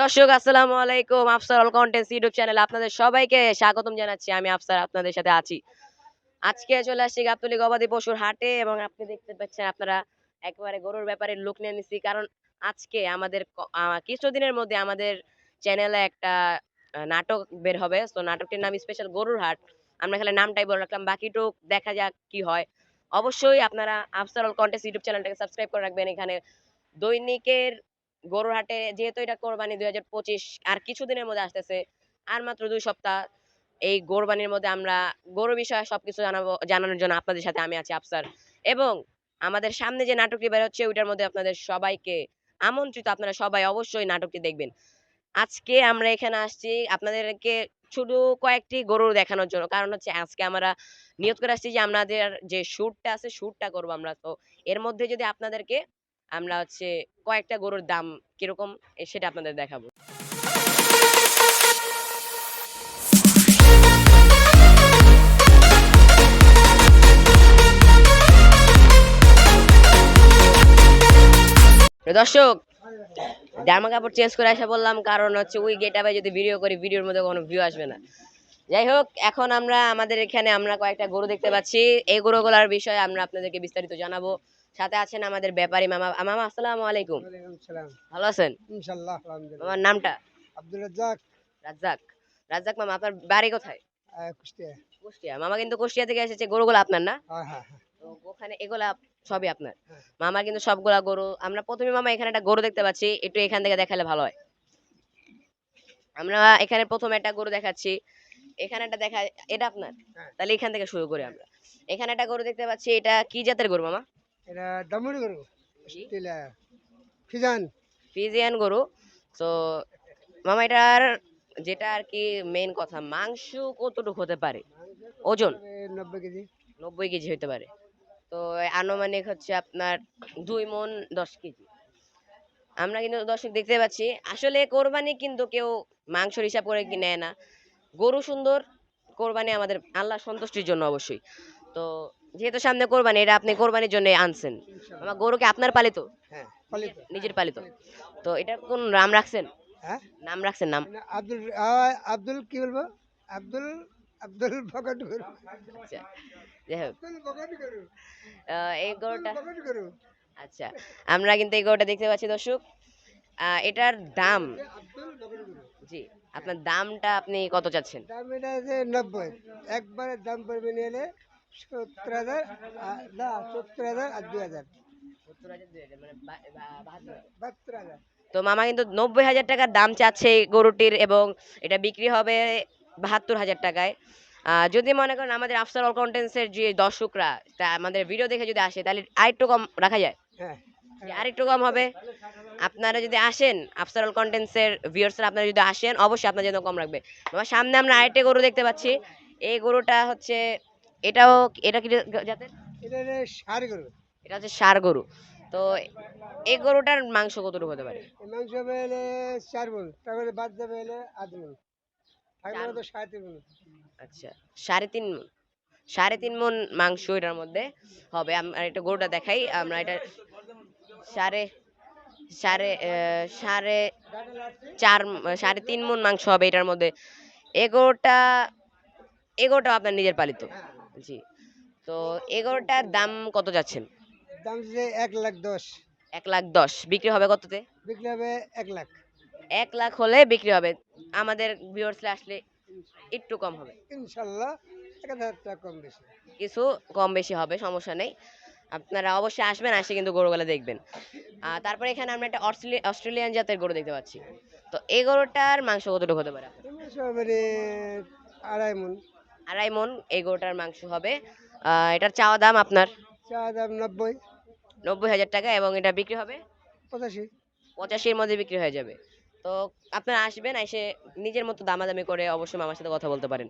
দর্শক, আসসালামু আলাইকুম। আফসার অল কন্টেন্টস ইউটিউব চ্যানেলে আপনাদের সবাইকে স্বাগতম জানাচ্ছি। আমি আফসার আপনাদের সাথে আছি। আজকে চলে আসছি গাবতলী গবাদি পশুর হাটে এবং আপনি দেখতে পাচ্ছেন আপনারা একেবারে গরুর ব্যাপারে লুক নিয়ে নিছি। কারণ আজকে আমাদের কিছুদিনের মধ্যে আমাদের চ্যানেলে একটা নাটক বের হবে। তো নাটকটির নাম স্পেশাল গরুর হাট। আমরা খালি নামটাই বলে রাখলাম, বাকিটুক দেখা যাক কি হয়। অবশ্যই আপনারা আফসার অল কন্টেন্টস ইউটিউব চ্যানেলটাকে সাবস্ক্রাইব করে রাখবেন। এখানে দৈনিকের গরুর হাটে যেহেতু এটা কোরবানি দুই হাজার পঁচিশ, আর কিছুদিনের মধ্যে আসতেছে, আর মাত্র দুই সপ্তাহ, এই কোরবানির মধ্যে আমরা গরু বিষয়ে সবকিছু জানাব, জানানোর জন্য আপনাদের সাথে আমি আছি আফসার। এবং আমাদের সামনে যে নাটকটি বের হচ্ছে, ওইটার মধ্যে আপনাদের সবাইকে আমন্ত্রিত, আপনারা সবাই অবশ্যই নাটকটি দেখবেন। আজকে আমরা এখানে আসছি আপনাদেরকে শুধু কয়েকটি গরু দেখানোর জন্য, কারণ হচ্ছে আজকে আমরা নিয়ত করে আসছি যে আমাদের যে শ্যুটটা আছে, শ্যুটটা করব আমরা। তো এর মধ্যে যদি আপনাদেরকে আমরা হচ্ছে কয়েকটা গরুর দাম কীরকম সেটা আপনাদের দেখাবো। দর্শক, জামা কাপড় চেঞ্জ করে আসা বললাম, কারণ হচ্ছে ওই গেট যদি ভিডিও করি ভিডিওর মধ্যে কোনো ভিউ আসবে না। যাই হোক, এখন আমরা, আমাদের এখানে আমরা কয়েকটা গরু দেখতে পাচ্ছি। এই গরুগুলার বিষয়ে আমরা আপনাদেরকে বিস্তারিত জানাব। সাথে আছেন আমাদের ব্যাপারী মামা। মামা আসসালামু আলাইকুম। ভালো আছেন? ইনশাআল্লাহ আমার নামটা? আব্দুল রাজ্জাক। রাজ্জাক। রাজ্জাক মামা আপনার বাড়ি কোথায়? কুষ্টিয়া। কুষ্টিয়া। মামা কিন্তু কুষ্টিয়া থেকে এসেছে গরুগুলো আপনার না? হ্যাঁ হ্যাঁ হ্যাঁ। তো ওখানে এগুলা সবই আপনার। মামা কিন্তু সবগুলা গরু। আমরা প্রথমে মামা এখানে একটা গরু দেখতে পাচ্ছি একটু এখান থেকে দেখালে ভালো হয়। আমরা এখানে প্রথমে একটা গরু দেখাচ্ছি। এখানে একটা দেখা এটা আপনার। তাহলে এখান থেকে শুরু করি আমরা। এখানে একটা গরু দেখতে পাচ্ছি এটা কি জাতের গরু মামা? এটা দামুরি গরু। ফিজান। ফিজিয়ান গরু। তো মামা এটার যেটা আর কি মেইন কথা মাংস কতটুকু হতে পারে? ওজন? নব্বই কেজি। নব্বই কেজি হতে পারে। তো আনুমানিক হচ্ছে আপনার দুই মন দশ কেজি। আমরা কিন্তু দর্শক দেখতে পাচ্ছি আসলে কোরবানি কিন্তু কেউ মাংসর হিসাব করে নেয় না। গরু সুন্দর কোরবানি আমাদের আল্লাহ সন্তুষ্টির জন্য অবশ্যই। তো যেহেতু সামনে কোরবানি এটা আপনি কোরবানির জন্য আনছেন। আমার গরুকে আপনার পালিত? হ্যাঁ পালিত। নিজের পালিত। তো এটা কোন নাম রাখছেন? হ্যাঁ? নাম রাখছেন নাম। আব্দুল আব্দুল কি বলব? আব্দুল আব্দুল ভগত গরু। আচ্ছা এই গরুটা আচ্ছা আমরা কিন্তু এই গরুটা দেখতে পাচ্ছি দর্শক। এটার দাম। জি আপনার দামটা আপনি কত চাচ্ছেন? দাম এটা আছে নব্বই। একবারে দাম পড়বে নিয়ে এলে সত্তর হাজার না সত্তর হাজার আর দুই হাজার। বাহাত্তর হাজার। তো মামা কিন্তু নব্বই হাজার টাকার দাম চাচ্ছে এই গরুটির এবং এটা বিক্রি হবে বাহাত্তর হাজার টাকায়। যদি মনে করেন আমাদের আফসার অল কন্টেন্টসের যে দর্শকরা তা আমাদের ভিডিও দেখে যদি আসে তাহলে আরেকটু কম রাখা যায়। হ্যাঁ। আরেকটু কম হবে। আপনারা যদি আসেন আফসার অল কন্টেন্টসের ভিউয়ার্সরা আপনারা যদি আসেন অবশ্যই আপনার জন্য কম রাখবে। আমার সামনে আমরা আরেকটা গরু দেখতে পাচ্ছি। এই গরুটা হচ্ছে এটাও এটা কি জাতের? এটা হচ্ছে ষাঁড় গরু। তো এই গরুটার মাংস কতটুকু হতে পারে? মাংস হবে এলে চার মন তারপরে বাদ যাবে এলে আধ মন। সাড়ে তিন মন। আচ্ছা সাড়ে তিন মণ সাড়ে তিন মন মাংস এটার মধ্যে হবে। আমরা এটা গরুটা দেখাই আমরা এটা সাড়ে সাড়ে সাড়ে চার সাড়ে তিন মন মাংস হবে এটার মধ্যে। এগোটা এগোটা আপনার নিজের পালিত। জি। তো এগোটার দাম কত যাচ্ছেন? দাম যে এক লাখ দশ। এক লাখ দশ। বিক্রি হবে কততে? বিক্রি হবে এক লাখ। এক লাখ হলে বিক্রি হবে। আমাদের ভিউয়ার্সরা আসলে একটু কম হবে। ইনশাল্লাহ এক হাজার টাকা কম বেশি। কিছু কম বেশি হবে সমস্যা নেই। আপনারা অবশ্যই আসবেন আসে কিন্তু গরুগুলো দেখবেন। আর তারপরে এখানে আমরা একটা অস্ট্রেলি- অস্ট্রেলিয়ান জাতের গরু দেখতে পাচ্ছি। তো এই গরুটার মাংস কতটুকু হতে পারে? আড়াই মন। আড়াই মন এই গরুটার মাংস হবে। এটার চাওয়া দাম আপনার? চা দাম নব্বই। নব্বই হাজার টাকা এবং এটা বিক্রি হবে? পঁচাশি। পঁচাশির মধ্যে বিক্রি হয়ে যাবে। তো আপনারা আসবেন এসে নিজের মতো দামাদামি করে অবশ্যই মামার সাথে কথা বলতে পারেন।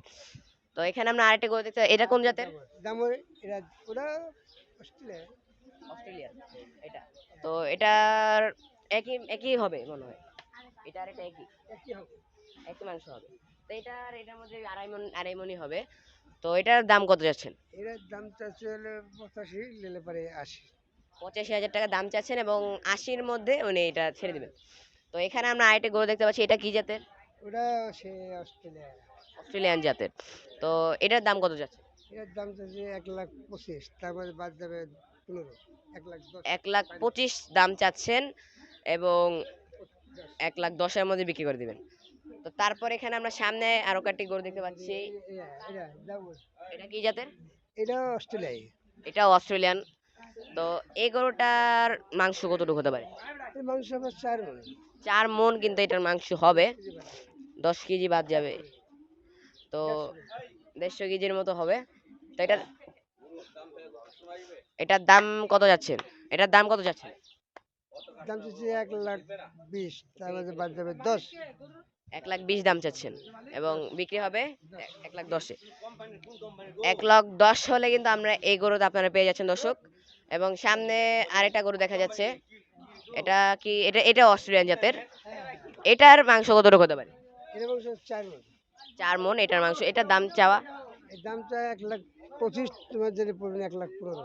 তো এখানে আমরা আরেকটা গরু দেখতে এটা কোন জাতের? দাম এটা ওটা অস্ট্রেলিয়া। এটা। তো এটার একই একই হবে মনে হয়। এটা আর এটা একই? একই হবে। একই মাংস হবে। তো এটার এটার মধ্যে আড়াই মন আড়াই মনই হবে। তো এটার দাম কত যাচ্ছেন এটার দাম চাচ্ছে হলে পঁচাশি নিলে পারে আশি। পঁচাশি হাজার টাকা দাম চাচ্ছেন এবং আশির মধ্যে উনি এটা ছেড়ে দিবেন। তো এখানে আমরা আরেকটা গরু দেখতে পাচ্ছি এটা কি জাতের? ওটা সে অস্ট্রেলিয়া অস্ট্রেলিয়ান জাতের। তো এটার দাম কত যাচ্ছে এর দাম চাচ্ছে এক লাখ পঁচিশ তার মধ্যে বাদ যাবে পনেরো এক লাখ এক লাখ পঁচিশ দাম চাচ্ছেন এবং এক লাখ দশের মধ্যে বিক্রি করে দিবেন। তো তারপর এখানে আমরা সামনে আরও কয়েকটি গরু দেখতে পাচ্ছি। এটা কি জাতের? এটা অস্ট্রেলিয়ায়। এটা অস্ট্রেলিয়ান। তো এই গরুটার মাংস কতটুকু হতে পারে? মাংস আবার চার মণ চার মন কিন্তু এটার মাংস হবে। দশ কেজি বাদ যাবে। তো দেড়শো কেজির মতো হবে। তো এটার এটার দাম কত যাচ্ছে? এটার দাম কত যাচ্ছে? দাম চাচ্ছে এক লাখ বিশ। তার মধ্যে বাদ যাবে দশ। এক লাখ বিশ দাম চাচ্ছেন এবং বিক্রি হবে এক লাখ দশে। এক লাখ দশ হলে কিন্তু আমরা এই গরুতে আপনারা পেয়ে যাচ্ছেন, দর্শক। এবং সামনে আরেকটা গরু দেখা যাচ্ছে। এটা কি, এটা এটা অস্ট্রেলিয়ান জাতের। এটার মাংস কতটুকু হতে পারে? চার মন, এটার মাংস। এটার দাম চাওয়া? দামটা এক লাখ পঁচিশ এক লাখ পনেরো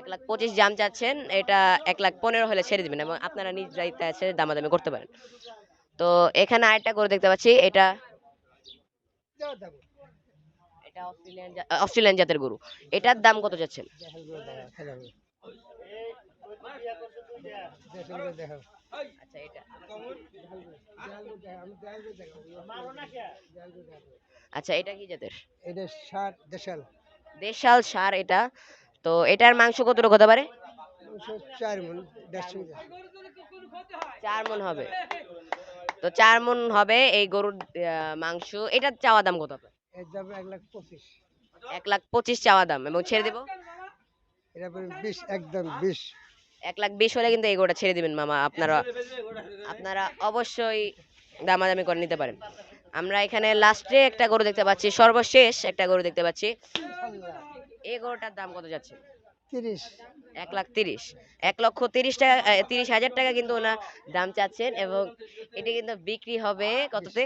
এক লাখ পঁচিশ দাম চাচ্ছেন, এটা এক লাখ পনেরো হলে ছেড়ে দিবেন এবং আপনারা নিজ দায়িত্বে আছে, দামাদামি করতে পারেন। তো এখানে আরেকটা গরু দেখতে পাচ্ছি এটা এটা অস্ট্রেলিয়ান জাতের গরু। এটার দাম কত যাচ্ছেন? আচ্ছা এটা। আচ্ছা এটা কি জাতের? এটা দেশাল দেশাল সার এটা। তো এটার মাংস কতটুকু হতে পারে? চার চার মন হবে। তো চার মন হবে এই গরুর মাংস। এটার চাওয়া দাম কত আপনার? এক লাখ পঁচিশ। এক লাখ পঁচিশ চাওয়া দাম এবং ছেড়ে দেবো? বিশ একদম বিশ। এক লাখ বিশ হলে কিন্তু এই গরুটা ছেড়ে দিবেন মামা। আপনারা আপনারা অবশ্যই দামাদামি করে নিতে পারেন। আমরা এখানে লাস্টে একটা গরু দেখতে পাচ্ছি সর্বশেষ একটা গরু দেখতে পাচ্ছি। এই গরুটার দাম কত যাচ্ছে? তিরিশ। এক লাখ তিরিশ। এক লক্ষ তিরিশ টাকা তিরিশ হাজার টাকা কিন্তু ওনার দাম চাচ্ছেন এবং এটি কিন্তু বিক্রি হবে কততে?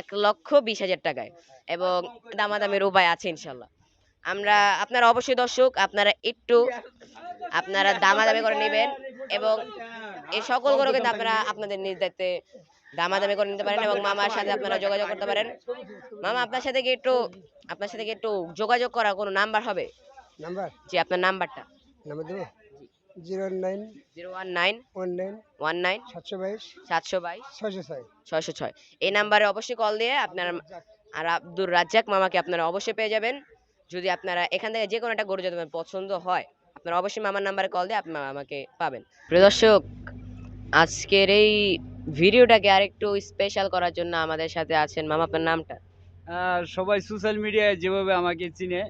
এক লক্ষ বিশ হাজার টাকায় এবং দামাদামের উপায় আছে ইনশাল্লাহ। আমরা আপনারা অবশ্যই দর্শক আপনারা একটু আপনারা দামাদামি করে নেবেন এবং এই সকল গরু কিন্তু আপনারা আপনাদের নিজ দায়িত্বে দামাদামি করে নিতে পারেন এবং মামার সাথে আপনারা যোগাযোগ করতে পারেন। মামা আপনার সাথে কি একটু আপনার সাথে কি একটু যোগাযোগ করার কোনো নাম্বার হবে? নাম্বার জি আপনার নাম্বারটা। নাম্বার দেবো? Zero nine zero one nine one nine one nine সাতশো বাইশ সাতশো বাইশ ছয়শো ছয় ছয়শো ছয়। এই নাম্বারে অবশ্যই কল দিয়ে আপনারা আর আব্দুর রাজ্জাক মামাকে আপনারা অবশ্যই পেয়ে যাবেন। যদি আপনারা এখান থেকে যে কোনো একটা গরু যদি পছন্দ হয় আপনারা অবশ্যই মামার নাম্বারে কল দিয়ে আপনারা আমাকে পাবেন। প্রিয় দর্শক আজকের এই ভিডিওটাকে আরেকটু স্পেশাল করার জন্য আমাদের সাথে আছেন মামা আপনার নামটা? সবাই সোশ্যাল মিডিয়ায় যেভাবে আমাকে চিনে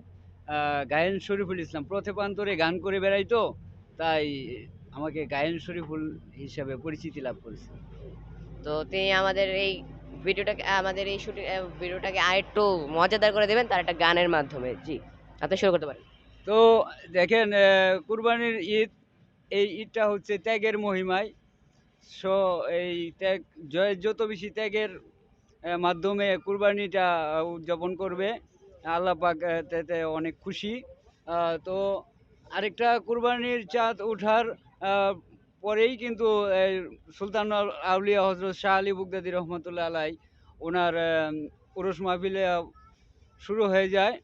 গায়েন শরীফুল ইসলাম। প্রথেপান্তরে গান করে বেড়াই তো তাই আমাকে গায়েন শরীফুল হিসাবে পরিচিতি লাভ করেছে। তো তিনি আমাদের এই ভিডিওটাকে আমাদের এই শুটিং ভিডিওটাকে আরেকটু মজাদার করে দেবেন তার একটা গানের মাধ্যমে। জি আপনি শুরু করতে পারেন। তো দেখেন কুরবানির ঈদ এই ঈদটা হচ্ছে ত্যাগের মহিমায়। সো এই ত্যাগ জয়ের যত বেশি ত্যাগের মাধ্যমে কুরবানিটা উদযাপন করবে আল্লাহ পাক তাতে অনেক খুশি। তো আরেকটা কুরবানির চাঁদ ওঠার পরেই কিন্তু সুলতান আউলিয়া হজরত শাহ আলী বুগদাদি রহমতুল্লাহ আলাই ওনার উরস মাহফিলে শুরু হয়ে যায়।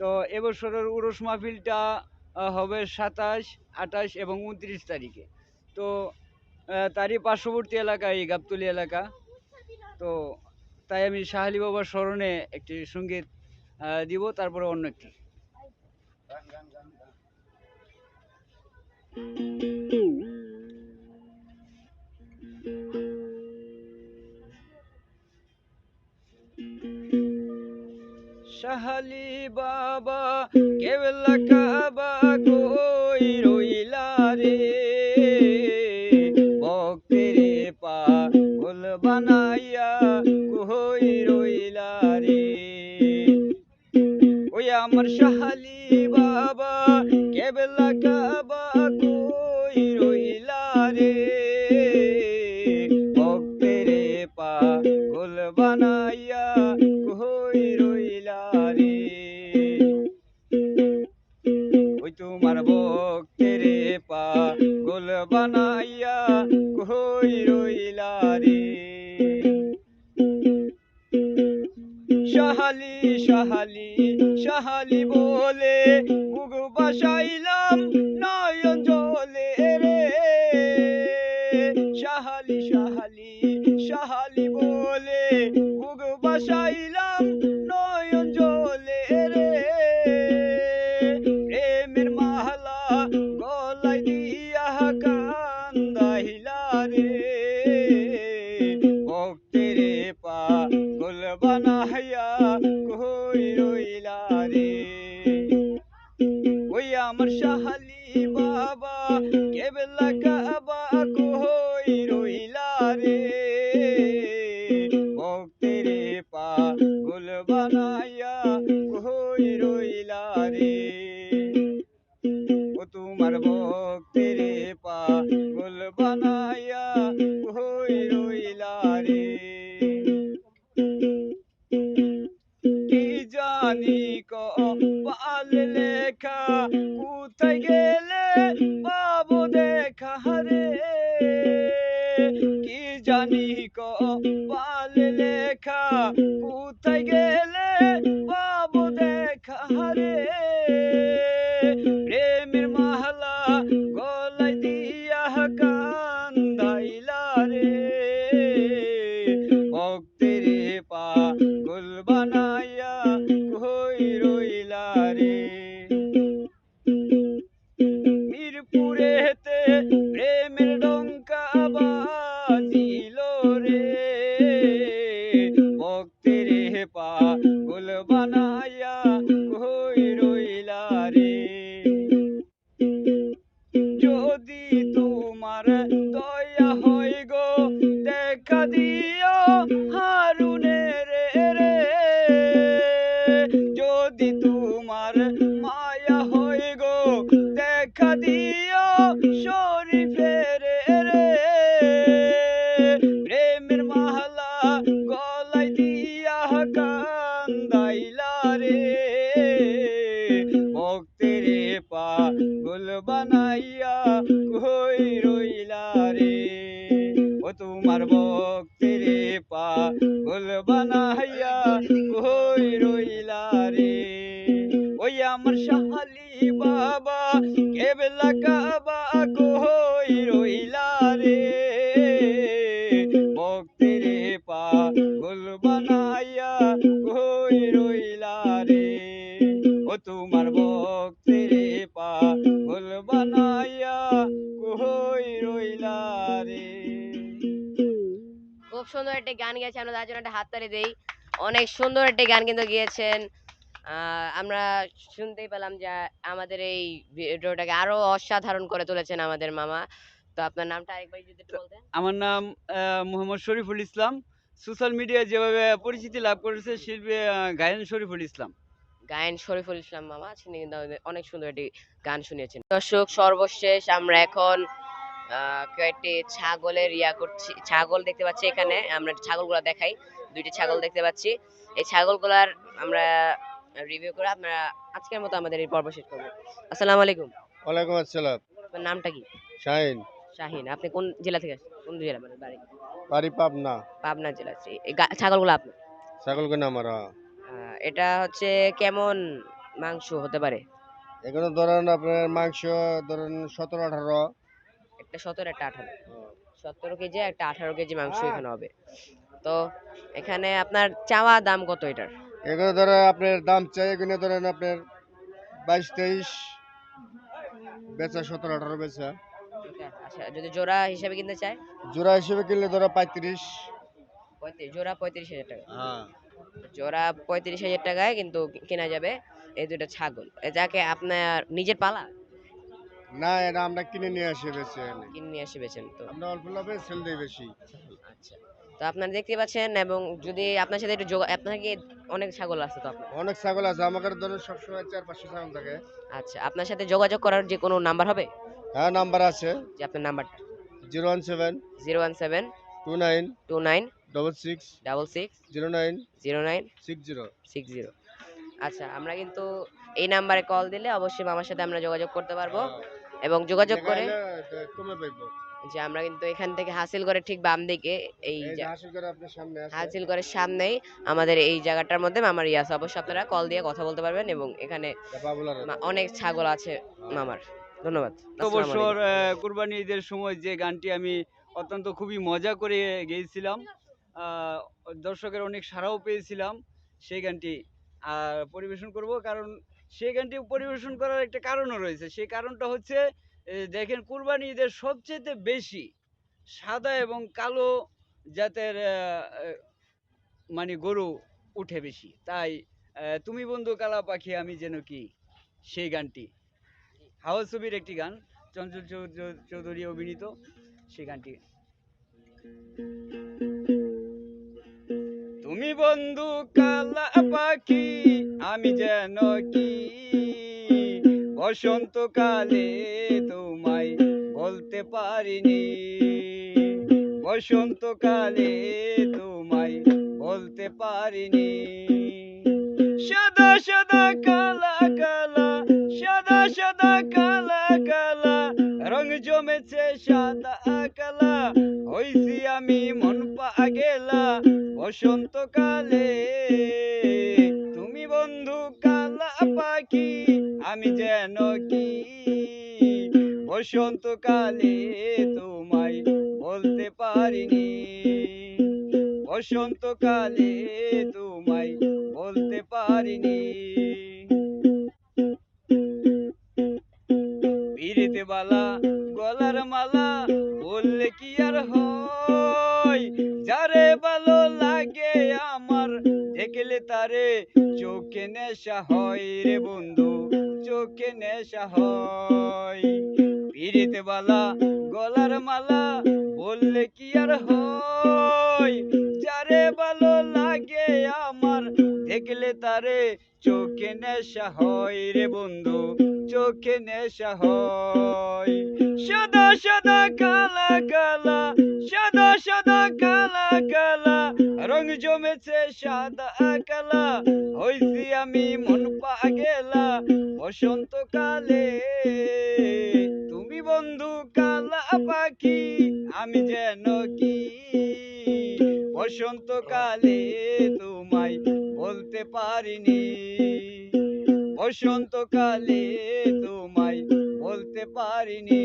তো এবছরের উরস মাহফিলটা হবে সাতাশ, আঠাশ এবং উনত্রিশ তারিখে। তো তারই পার্শ্ববর্তী এলাকা এই গাবতলি এলাকা। তো তাই আমি শাহালি বাবার স্মরণে একটি সংগীত দিব তারপরে অন্য একটি। শাহালি বাবা কেবলা কাবা কই আমার শাহালি বাবা কেবলা কাবা কই রইলা রে? ভক্তের পা গোল বানাইয়া ভক্তেরে পা গোল বানাইয়া কই রইলা রে। কি জানি ক পাল লেখা, কোথায় গেলে পাবো দেখা রে? কি জানি ক পাল লেখা, কোথায় গেলে পাবো দেখা রে? পা গুল বানাইয়া দেখা ভক্তেরে পা গোল বানাইয়া কই রইলা রে? ও তোমার ভক্তেরে পা গোল বানাইয়া কই রইলা রে? খুব সুন্দর একটি গান গেয়েছে, আমরা তার জন্য একটা হাততালি দেই। অনেক সুন্দর একটি গান কিন্তু গিয়েছেন। আমরা শুনতেই পেলাম যে আমাদের এই ভিডিওটাকে আরও অসাধারণ করে তুলেছেন আমাদের মামা। তো আপনার নামটা আরেকবার যদি একটু বলতেন। আমার নাম মোহাম্মদ শরীফুল ইসলাম। সোশ্যাল মিডিয়ায় যেভাবে পরিচিতি লাভ করেছে শিল্পী গায়েন শরীফুল ইসলাম। গায়ন শরীফুল ইসলাম মামা তিনি কিন্তু অনেক সুন্দর একটি গান শুনিয়েছেন। দর্শক সর্বশেষ আমরা এখন কয়েকটি ছাগলের ইয়া করছি ছাগল দেখতে পাচ্ছি এখানে আমরা ছাগলগুলা দেখাই। দুইটি ছাগল দেখতে পাচ্ছি। এই ছাগলগুলার আমরা রিভিউ করে আমরা আজকের মতো আমাদের এই পর্ব শেষ করব। আসসালামু আলাইকুম। ওয়ালাইকুম আসসালাম। আপনার নামটা কি? শাহিন। শাহিন আপনি কোন জেলা থেকে আসছেন? কোন জেলা মানে বাড়ি? বাড়ি পাবনা। পাবনা জেলা এই গা- ছাগলগুলো আপনার? ছাগলকে নাম আর আহ, এটা হচ্ছে কেমন মাংস হতে পারে? এখানে ধরেন আপনার মাংস ধরেন সতেরো আঠারো। একটা সতেরো একটা আঠারো। সতেরো কেজি একটা আঠারো কেজি মাংস এখানে হবে। তো এখানে আপনার চাওয়া দাম কত এটার? এখানে ধরেন আপনার দাম চাই এখানে ধরেন আপনার বাইশ তেইশ। বেচা সতেরো আঠারো বেচা। আচ্ছা যদি জোড়া হিসাবে কিনতে চায়? জোড়া হিসেবে কিনলে ধরো পঁয়ত্রিশ। পঁয়ত্রিশ জোড়া পঁয়ত্রিশ হাজার টাকা। হ্যাঁ। জোড়া পঁয়ত্রিশ হাজার টাকায় কিন্তু কেনা যাবে এই দুটো ছাগল। যাকে আপনার নিজের পালা? না এটা আমরা কিনে নিয়ে আসি বেশি কিনে নিয়ে এসে বেছেন তো। আমরা অল্প লাভে সেল দিই বেশি। আচ্ছা। তো আপনারা দেখতে পাচ্ছেন এবং যদি আপনার সাথে একটু যোগা আপনার কি অনেক ছাগল আছে তো আপনার? অনেক ছাগল আছে। আমাদের ধরেন সবসময় চার পাঁচশো ছাগল থাকে। আচ্ছা আপনার সাথে যোগাযোগ করার যে কোনো নাম্বার হবে? হ্যাঁ নাম্বার আছে। যে আপনার নাম্বারটা। Zero one seven zero one seven two nine two nine double six double six zero nine zero nine six zero. Six zero. আচ্ছা আমরা কিন্তু এই নাম্বারে কল দিলে অবশ্যই মামার সাথে আমরা যোগাযোগ করতে পারব এবং যোগাযোগ করে যে আমরা কিন্তু এখান থেকে হাসিল করে ঠিক বাম দিকে এই হাসিল করে আপনার সামনে আছে। হাসিল করে সামনেই আমাদের এই জায়গাটার মধ্যে মামার ইয়ে আছে অবশ্যই আপনারা কল দিয়ে কথা বলতে পারবেন এবং এখানে অনেক ছাগল আছে মামার। ধন্যবাদ। বছর কুরবানি ঈদের সময় যে গানটি আমি অত্যন্ত খুবই মজা করে গেয়েছিলাম দর্শকের অনেক সাড়াও পেয়েছিলাম সেই গানটি আর পরিবেশন করব কারণ সেই গানটি পরিবেশন করার একটা কারণও রয়েছে। সেই কারণটা হচ্ছে দেখেন কুরবানি ঈদের সবচেয়ে বেশি সাদা এবং কালো জাতের মানে গরু উঠে বেশি। তাই তুমি বন্ধু কালা পাখি আমি যেন কি সেই গানটি হাওয়া ছবির একটি গান, চঞ্চল চৌধুরী অভিনীত সেই গানটি। তুমি বন্ধু কালা পাখি, আমি যেন কি? বসন্তকালে তোমায় বলতে পারিনি। বসন্তকালে তোমায় বলতে পারিনি। সাদা সাদা, কালা কালা সাদা সাদা কালা কালা রং জমেছে সাদা কালা হইছি আমি মন পা গেলা বসন্তকালে তুমি বন্ধু কালা পাখি আমি যেন কি বসন্তকালে তোমায় বলতে পারিনি বসন্তকালে তোমায় বলতে পারিনি পিরিতে বালা, গলার মালা বললে কি আর হয়? যারে ভালো লাগে আমার, দেখলে তারে চোখে নেশা হয় রে বন্ধু, চোখে নেশা হয়। পিরিতে বালা, গলার মালা বললে কি আর হয়? যারে ভালো লাগে আমার দেখলে তারে চোখে নেশা হয় রে বন্ধু, চোখে নেশা হয়। সদা সদা কালা কালা, সদা সাদা কালা কালা রং জমেছে সাদা কালা হইছি আমি মন পা গেলা বসন্তকালে তুমি বন্ধু কালা পাখি, আমি যেন কি? বসন্ত কালে তোমায় বলতে পারিনি। বসন্ত কালে তোমায় বলতে পারিনি।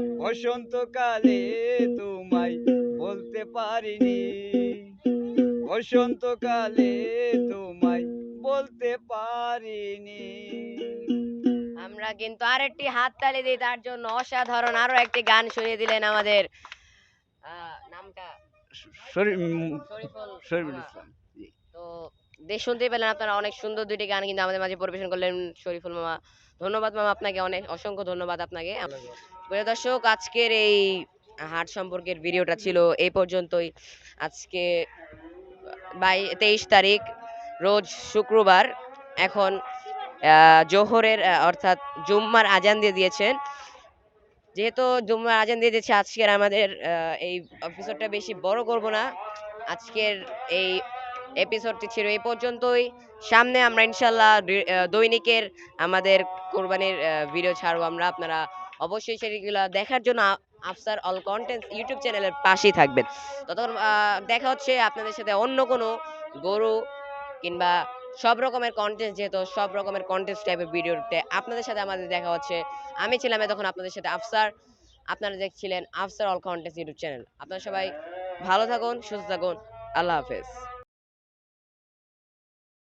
বসন্তকালে তোমায় বলতে পারিনি। বসন্তকালে তোমায় বলতে পারিনি। আমরা কিন্তু আরেকটি হাত তালি দিই তার জন্য অসাধারণ আরও একটি গান শুনিয়ে দিলেন আমাদের আহ, নামটা? শরীফুল শরীফুল ইসলাম। দেশ শুনতেই পেলেন আপনারা অনেক সুন্দর দুইটি গান কিন্তু আমাদের মাঝে পরিবেশন করলেন শরীফুল মামা। ধন্যবাদ মামা আপনাকে, অনেক অসংখ্য ধন্যবাদ আপনাকে। প্রিয় দর্শক, আজকের এই হাট সম্পর্কের ভিডিওটা ছিল এই পর্যন্তই। আজকে, বাই, তেইশ তারিখ, রোজ শুক্রবার, এখন জোহরের অর্থাৎ জুম্মার আজান দিয়ে দিয়েছেন। যেহেতু জুম্মার আজান দিয়ে দিয়েছে, আজকের আমাদের এই এপিসোডটা বেশি বড় করব না। আজকের এই এপিসোডটি ছিল এই পর্যন্তই। সামনে আমরা ইনশাল্লাহ দৈনিকের আমাদের কোরবানির ভিডিও ছাড়বো। আমরা আপনারা অবশ্যই সেগুলো দেখার জন্য আফসার অল কন্টেন্ট ইউটিউব চ্যানেলের পাশেই থাকবেন। ততক্ষণ দেখা হচ্ছে আপনাদের সাথে অন্য কোনো গরু কিংবা সব রকমের কন্টেন্ট যেহেতু সব রকমের কন্টেন্ট টাইপের ভিডিওতে আপনাদের সাথে আমাদের দেখা হচ্ছে। আমি ছিলাম তখন আপনাদের সাথে আফসার। আপনারা দেখছিলেন Afsar all content YouTube channel. আপনারা সবাই ভালো থাকুন, সুস্থ থাকুন। আল্লাহ হাফেজ।